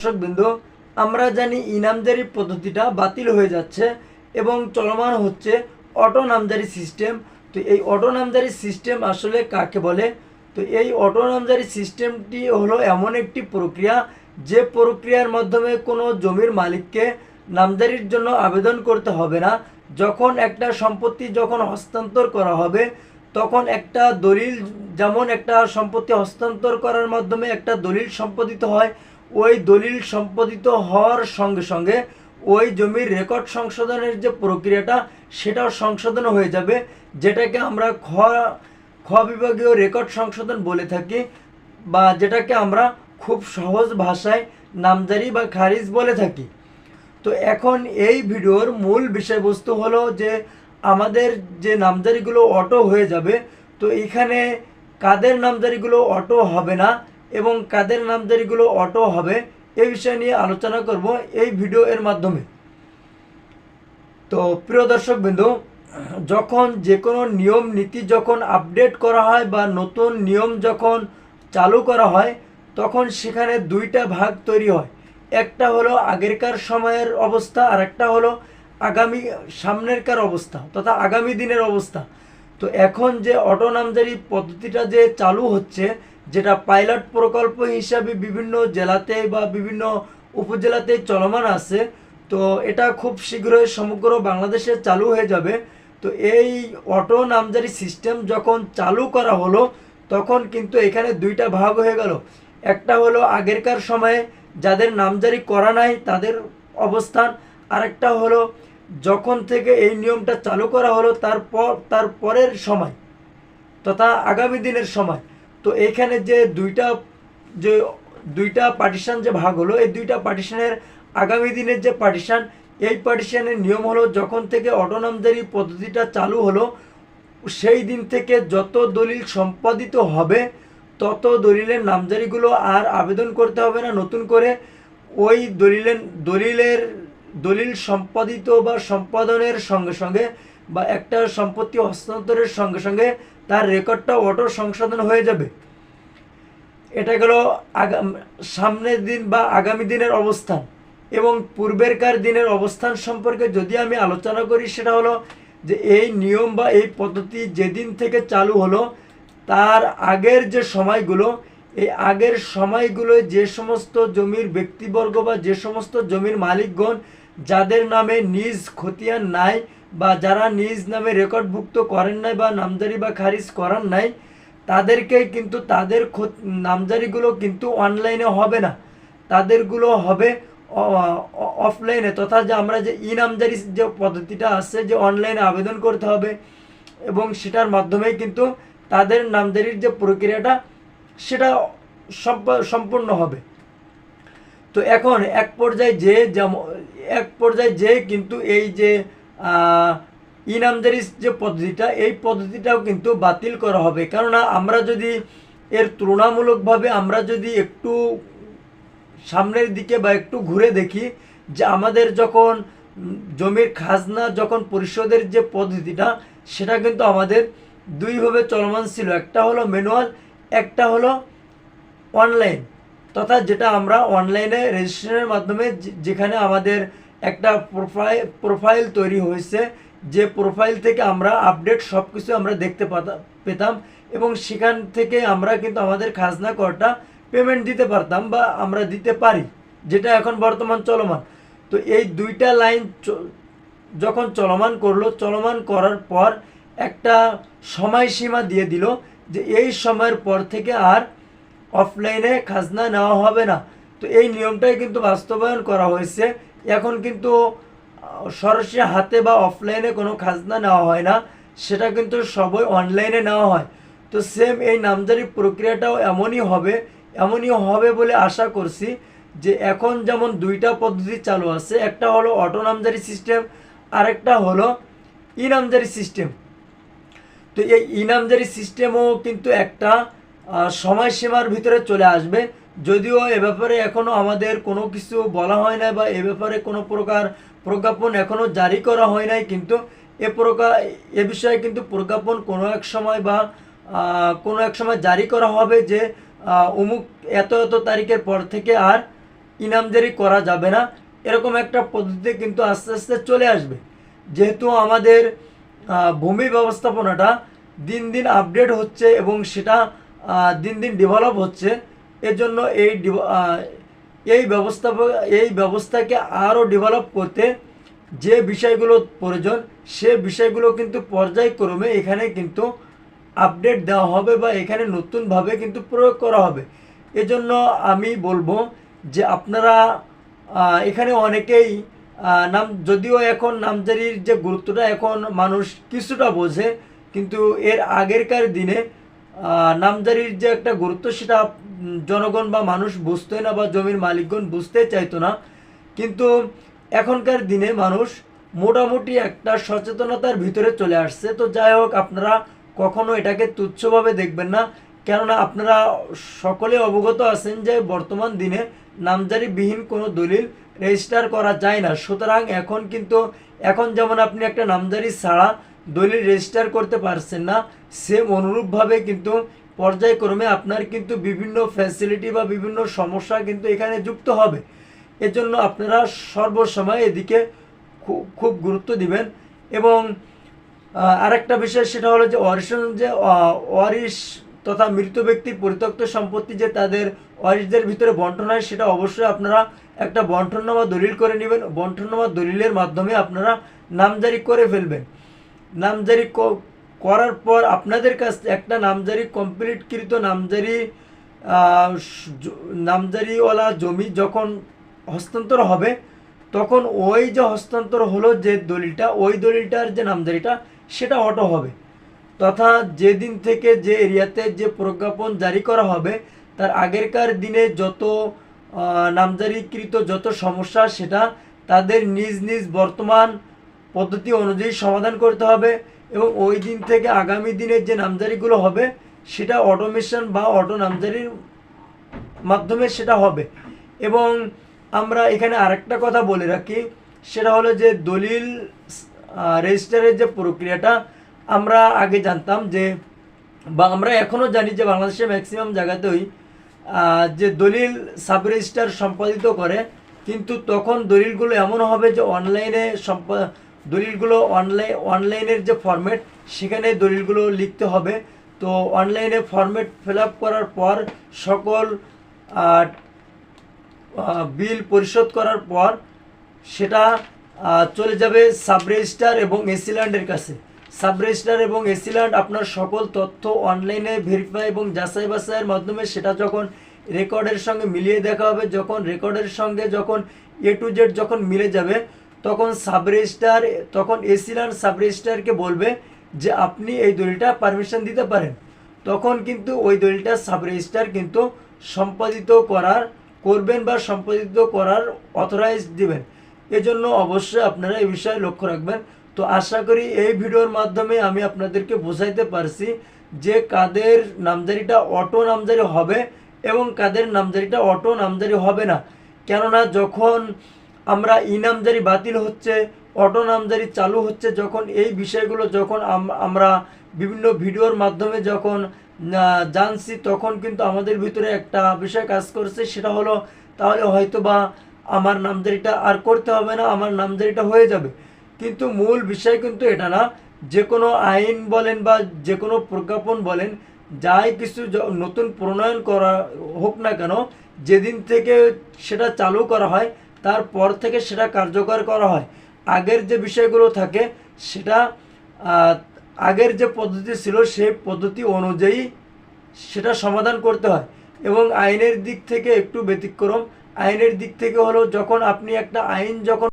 দর্শকবৃন্দ, আমরা জানি ই নামজারি পদ্ধতিটা বাতিল হয়ে যাচ্ছে এবং চলমান হচ্ছে অটো নামজারি সিস্টেম। তো এই অটো নামজারি সিস্টেম আসলে কাকে বলে? তো এই অটো নামজারি সিস্টেমটি হলো এমন একটি প্রক্রিয়া যে প্রক্রিয়ার মাধ্যমে কোনো জমির মালিককে নামজারির জন্য আবেদন করতে হবে না। যখন একটা সম্পত্তি যখন হস্তান্তর করা হবে, তখন একটা দলিল, যেমন একটা সম্পত্তি হস্তান্তর করার মাধ্যমে একটা দলিল সম্পাদিত হয় ওই দলিল সম্পাদিত হওয়ার সঙ্গে সঙ্গে ওই জমির রেকর্ড সংশোধনের যে প্রক্রিয়াটা, সেটাও সংশোধন হয়ে যাবে। যেটাকে আমরা খ খ বিভাগীয় রেকর্ড সংশোধন বলে থাকি বা যেটাকে আমরা খুব সহজ ভাষায় নামজারি বা খারিজ বলে থাকি। তো এখন এই ভিডিওর মূল বিষয়বস্তু হলো যে আমাদের যে নামজারিগুলো অটো হয়ে যাবে, তো এখানে কাদের নামজারিগুলো অটো হবে না এবং কাদের নামজারিগুলো অটো হবে, এই বিষয় নিয়ে আলোচনা করব এই ভিডিও এর মাধ্যমে। তো প্রিয় দর্শক বিন্দু যখন যে কোনো নিয়ম নীতি যখন আপডেট করা হয় বা নতুন নিয়ম যখন চালু করা হয়, তখন সেখানে দুইটা ভাগ তৈরি হয়। একটা হলো আগেরকার সময়ের অবস্থা আর একটা হলো আগামী, সামনেরকার অবস্থা তথা আগামী দিনের অবস্থা। তো এখন যে অটো নামজারি পদ্ধতিটা যে চালু হচ্ছে যেটা পাইলট প্রকল্প হিসাবে বিভিন্ন জেলাতে বা বিভিন্ন উপজেলাতে চলমান আছে। তো এটা খুব শীঘ্রই সমগ্র বাংলাদেশে চালু হয়ে যাবে। তো এই অটো নামজারি সিস্টেম যখন চালু করা হলো, তখন কিন্তু এখানে দুইটা ভাগ হয়ে গেল। একটা হলো আগেরকার সময়ে যাদের নামজারি করা নাই, তাদের অবস্থান। আরেকটা হলো যখন থেকে এই নিয়মটা চালু করা হলো, তারপর তার পরের সময় তথা আগামী দিনের সময় তো এখানে যে দুইটা যে দুইটা পার্টিশন যে ভাগ হলো, এই দুইটা পার্টিশনের আগামী দিনের যে পার্টিশন এই পার্টিশনের নিয়ম হলো যখন থেকে অটোনামজারি পদ্ধতিটা চালু হলো, সেই দিন থেকে যত দলিল সম্পাদিত হবে, তত দলিলের নামজারিগুলো আর আবেদন করতে হবে না। নতুন করে ওই দলিলের দলিলের, দলিল সম্পাদিত বা সম্পাদনের সঙ্গে সঙ্গে বা একটা সম্পত্তি হস্তান্তরের সঙ্গে সঙ্গে তার রেকর্ডটা অটো সংশোধন হয়ে যাবে। এটা গেল সামনের দিন বা আগামী দিনের অবস্থান এবং পূর্বেরকার দিনের অবস্থান সম্পর্কে যদি আমি আলোচনা করি, সেটা হলো যে এই নিয়ম বা এই পদ্ধতি যেদিন থেকে চালু হলো, তার আগের যে সময়গুলো, এই আগের সময়গুলোয় যে সমস্ত জমির ব্যক্তিবর্গ বা যে সমস্ত জমির মালিকগণ, যাদের নামে নিজ খতিয়ান নাই বা যারা নিজ নামে রেকর্ডভুক্ত করেন নাই বা নামজারি বা খারিজ করান নাই, তাদেরকে কিন্তু তাদের নামজারিগুলো কিন্তু অনলাইনে হবে না। তাদেরগুলো হবে অফলাইনে তথা যে আমরা যে ই নামজারি যে পদ্ধতিটা আছে, যে অনলাইনে আবেদন করতে হবে এবং সেটার মাধ্যমেই কিন্তু তাদের নামজারির যে প্রক্রিয়াটা, সেটা সম্প- সম্পূর্ণ হবে। তো এখন এক পর্যায়ে যে যেমন, এক পর্যায়ে যে কিন্তু এই যে আহ, ই নামজারির যে পদ্ধতিটা এই পদ্ধতিটাও কিন্তু বাতিল করা হবে। কেননা আমরা যদি এর তুলনামূলকভাবে আমরা যদি একটু সামনের দিকে বা একটু ঘুরে দেখি যে আমাদের যখন জমির খাজনা যখন পরিশোধের যে পদ্ধতিটা সেটা কিন্তু আমাদের দুইভাবে চলমান ছিল। একটা হলো ম্যানুয়াল একটা হলো অনলাইন। তথা যেটা আমরা অনলাইনে রেজিস্ট্রেশনের মাধ্যমে যেখানে আমাদের একটা প্রোফাইল প্রোফাইল তৈরি হয়েছে যে প্রোফাইল থেকে আমরা আপডেট সব কিছু আমরা দেখতে পাতা- পেতাম এবং সেখান থেকে আমরা কিন্তু আমাদের খাজনা করটা পেমেন্ট দিতে পারতাম বা আমরা দিতে পারি, যেটা এখন বর্তমান চলমান। তো এই দুইটা লাইন যখন চলমান করল, চলমান করার পর একটা সময়সীমা দিয়ে দিল যে এই সময়ের পর থেকে আর অফলাইনে খাজনা নেওয়া হবে না। তো এই নিয়মটাই কিন্তু বাস্তবায়ন করা হয়েছে এখন কিন্তু সরাসরি হাতে বা অফলাইনে কোনো খাজনা নেওয়া হয় না। সেটা কিন্তু সবই অনলাইনে নেওয়া হয়। তো সেম এই নামজারি প্রক্রিয়াটাও এমনই হবে এমনই হবে বলে আশা করছি যে এখন যেমন দুইটা পদ্ধতি চালু আছে, একটা হলো অটো নামজারি সিস্টেম আরেকটা হলো ই নামজারি সিস্টেম তো এই ইনামজারি সিস্টেমও কিন্তু একটা সময়সীমার ভিতরে চলে আসবে। যদিও এ ব্যাপারে এখনও আমাদের কোনো কিছু বলা হয় না বা এ ব্যাপারে কোনো প্রকার প্রজ্ঞাপন এখনও জারি করা হয় নাই, কিন্তু এ প্রকার এ বিষয়ে কিন্তু প্রজ্ঞাপন কোনো এক সময় বা কোনো এক সময় জারি করা হবে যে অমুক এত এত তারিখের পর থেকে আর ইনামজারি করা যাবে না। এরকম একটা পদ্ধতি কিন্তু আস্তে আস্তে চলে আসবে। যেহেতু আমাদের ভূমি ব্যবস্থাপনাটা দিন দিন আপডেট হচ্ছে এবং সেটা দিন দিন ডেভেলপ হচ্ছে এজন্য এই এই ব্যবস্থাপ এই ব্যবস্থাকে আরও ডেভেলপ করতে যে বিষয়গুলো প্রয়োজন, সে বিষয়গুলো কিন্তু পর্যায়ক্রমে এখানে কিন্তু আপডেট দেওয়া হবে বা এখানে নতুনভাবে কিন্তু প্রয়োগ করা হবে। এজন্য আমি বলব যে আপনারা এখানে অনেকেই নাম, যদিও এখন নামজারির যে গুরুত্বটা, এখন মানুষ কিছুটা বোঝে, কিন্তু এর আগেরকার দিনে নামজারির যে একটা গুরুত্ব, সেটা জনগণ বা মানুষ বুঝতোই না বা জমির মালিকগণ বুঝতে চাইতো না। কিন্তু এখনকার দিনে মানুষ মোটামুটি একটা সচেতনতার ভিতরে চলে আসছে। তো যাই হোক, আপনারা কখনো এটাকে তুচ্ছভাবে দেখবেন না। কেননা আপনারা সকলে অবগত আছেন যে বর্তমান দিনে নামজারিবিহীন কোনো দলিল রেজিস্টার করা যায় না। সুতরাং এখন কিন্তু, এখন যেমন আপনি একটা নামজারি ছাড়া দলিল রেজিস্টার করতে পারছেন না সেম অনুরূপভাবে কিন্তু পর্যায়ক্রমে আপনার কিন্তু বিভিন্ন ফ্যাসিলিটি বা বিভিন্ন সমস্যা কিন্তু এখানে যুক্ত হবে। এজন্য আপনারা সর্বসময় এদিকে খুব গুরুত্ব দিবেন। এবং আরেকটা বিষয় সেটা হলো যে অরিশন যে ওয়ারিশ তথা মৃত ব্যক্তির পরিত্যক্ত সম্পত্তি যে তাদের ওয়ারিশদের ভিতরে বন্টন হয়, সেটা অবশ্যই আপনারা একটা বন্টননামা দলিল করে নেবেন। বন্টননামা দলিলের মাধ্যমে আপনারা নামজারি করে ফেলবেন। নামজারি করার পর আপনাদের কাছ একটা নামজারি কমপ্লিটকৃত নামজারি নামজারিওয়ালা জমি যখন হস্তান্তর হবে, তখন ওই যে হস্তান্তর হলো যে দলিলটা, ওই দলিলটার যে নামজারিটা, সেটা অটো হবে। তথা যেদিন থেকে যে এরিয়াতে যে প্রজ্ঞাপন জারি করা হবে, তার আগেরকার দিনে যত নামজারিকৃত যত সমস্যা, সেটা তাদের নিজ নিজ বর্তমান পদ্ধতি অনুযায়ী সমাধান করতে হবে এবং ওই দিন থেকে আগামী দিনের যে নামজারিগুলো হবে, সেটা অটোমেশন বা অটো নামজারির মাধ্যমে সেটা হবে। এবং আমরা এখানে আরেকটা কথা বলে রাখি, সেটা হলো যে দলিল রেজিস্টারের যে প্রক্রিয়াটা, আমরা আগে জানতাম যে, বা আমরা এখনও জানি যে বাংলাদেশে ম্যাক্সিমাম জায়গাতেই যে দলিল সাব রেজিস্টার সম্পাদিত করে, কিন্তু তখন দলিলগুলো এমন হবে যে অনলাইনে সম্পা দলিলগুলো অনলাইন অনলাইনের যে ফরম্যাট সেখানে দলিলগুলো লিখতে হবে। তো অনলাইনে ফরম্যাট ফিল করার পর, সকল বিল পরিশোধ করার পর, সেটা চলে যাবে সাব রেজিস্টার এবং এসিল্যান্ডের কাছে। সাব রেজিস্টার এবং এসিল্যান্ড আপনার সকল তথ্য অনলাইনে ভেরিফাই এবং যাচাই বাছাইয়ের মাধ্যমে সেটা যখন রেকর্ডের সঙ্গে মিলিয়ে দেখা হবে, যখন রেকর্ডের সঙ্গে যখন এ টু জেড যখন মিলে যাবে তখন সাব রেজিস্টার তখন এসিল্যান্ড সাব রেজিস্টারকে বলবে যে আপনি এই দলিলটা পারমিশন দিতে পারেন। তখন কিন্তু ওই দলিলটা সাব কিন্তু সম্পাদিত করার, করবেন বা সম্পাদিত করার অথরাইজ দিবেন। এজন্য অবশ্যই আপনারা এই বিষয়ে লক্ষ্য রাখবেন। তো আশা করি এই ভিডিওর মাধ্যমে আমি আপনাদেরকে বোঝাইতে পারছি যে কাদের নামজারিটা অটো নামজারি হবে এবং কাদের নামজারিটা অটো নামজারি হবে না। কেননা যখন আমরা ই নামজারি বাতিল হচ্ছে অটো নামজারি চালু হচ্ছে যখন এই বিষয়গুলো যখন আম- আমরা বিভিন্ন ভিডিওর মাধ্যমে যখন জানছি তখন কিন্তু আমাদের ভিতরে একটা বিষয় কাজ করছে, সেটা হলো তাহলে হয়তো বা আমার নামজারিটা আর করতে হবে না, আমার নামজারিটা হয়ে যাবে। কিন্তু মূল বিষয় কিন্তু এটা না, যে কোনো আইন বলেন বা যে কোনো প্রজ্ঞাপন বলেন, যাই কিছু নতুন প্রণয়ন করা হোক না কেন, যেদিন থেকে সেটা চালু করা হয় তারপর থেকে সেটা কার্যকর করা হয়। আগের যে বিষয়গুলো থাকে, সেটা আগের যে পদ্ধতি ছিল, সেই পদ্ধতি অনুযায়ী সেটা সমাধান করতে হয়। এবং আইনের দিক থেকে একটু ব্যতিক্রম। আইনের দিক থেকে হলো, যখন আপনি একটা আইন যখন